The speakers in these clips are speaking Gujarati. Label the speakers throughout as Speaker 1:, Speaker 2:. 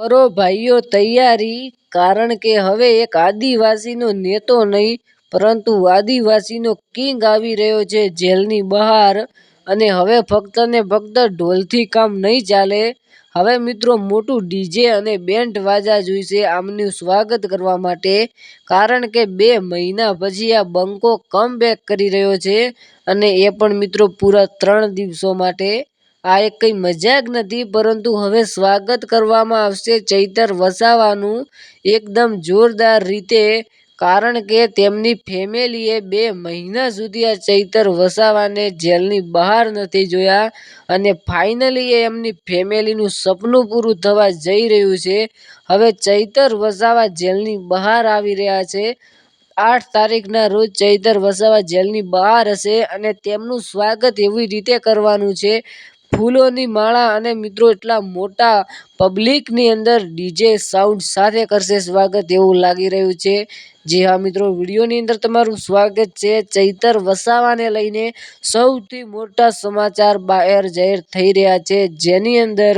Speaker 1: કરો ભાઈઓ તૈયારી, કારણ કે હવે એક આદિવાસીનો નેતો નહીં, પરંતુ આદિવાસીનો કિંગ આવી રહ્યો છે જેલની બહાર. અને હવે ફક્ત ને ફક્ત ઢોલથી કામ નહીં ચાલે. હવે મિત્રો મોટું ડીજે અને બેન્ડ વાજા જોઈશે આમનું સ્વાગત કરવા માટે. કારણ કે બે મહિના પછી આ બંકો કમબેક કરી રહ્યો છે. અને એ પણ મિત્રો પૂરા ત્રણ દિવસો માટે. આ એક કંઈ મજાક નથી, પરંતુ હવે સ્વાગત કરવામાં આવશે ચૈતર વસાવાનું એકદમ જોરદાર રીતે, કારણ કે તેમની ફેમિલીએ બે મહિના સુધી આ ચૈતર વસાવાને જેલની બહાર નથી જોયા અને ફાઇનલી એમની ફેમિલીનું સપનું પૂરું થવા જઈ રહ્યું છે. હવે ચૈતર વસાવા જેલની બહાર આવી રહ્યા છે. આઠ તારીખના રોજ ચૈતર વસાવા જેલની બહાર હશે અને તેમનું સ્વાગત એવી રીતે કરવાનું છે ફૂલોની માળા અને મિત્રો એટલા મોટા પબ્લિકની અંદર ડીજે સાઉન્ડ સાથે કરશે સ્વાગત એવું લાગી રહ્યું છે. જી હા મિત્રો, વિડીયોની અંદર તમારું સ્વાગત છે. ચૈતર વસાવાને લઈને સૌથી મોટા સમાચાર બહાર જાહેર થઈ રહ્યા છે. જેની અંદર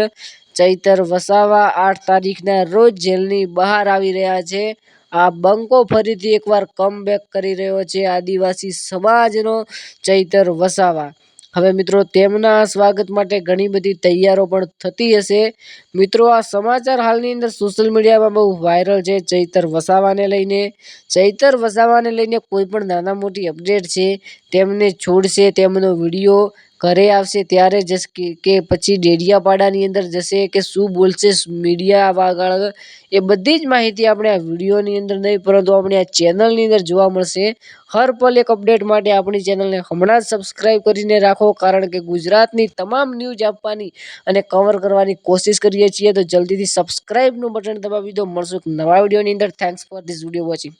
Speaker 1: ચૈતર વસાવા આઠ તારીખના રોજ જેલની બહાર આવી રહ્યા છે. આ બંકો ફરીથી એકવાર કમબેક કરી રહ્યો છે આદિવાસી સમાજનો ચૈતર વસાવા. હવે મિત્રો, તેમના સ્વાગત માટે ઘણી બધી તૈયારો પણ થતી હશે. મિત્રો, આ સમાચાર હાલની અંદર સોશિયલ મીડિયામાં બહુ વાયરલ છે. ચૈતર વસાવાને લઈને, ચૈતર વસાવાને લઈને કોઈ પણ નાના મોટી અપડેટ છે, તેમને છોડશે તેમનો વીડિયો. ઘરે આવશે ત્યારે જશે કે પછી ડેડિયાપાડાની અંદર જશે કે શું બોલશે મીડિયા આગળ એ બધી જ માહિતી આપણે આ વિડીયોની અંદર નહીં, પરંતુ આપણે આ ચેનલની અંદર જોવા મળશે. હર પલ એક અપડેટ માટે આપણી ચેનલને હમણાં જ સબસ્ક્રાઈબ કરીને રાખો, કારણ કે ગુજરાતની તમામ ન્યૂઝ આપવાની અને કવર કરવાની કોશિશ કરીએ છીએ. તો જલ્દીથી સબસ્ક્રાઈબનું બટન દબાવી દો. મળશું નવા વિડીયોની અંદર. Thanks for this video watching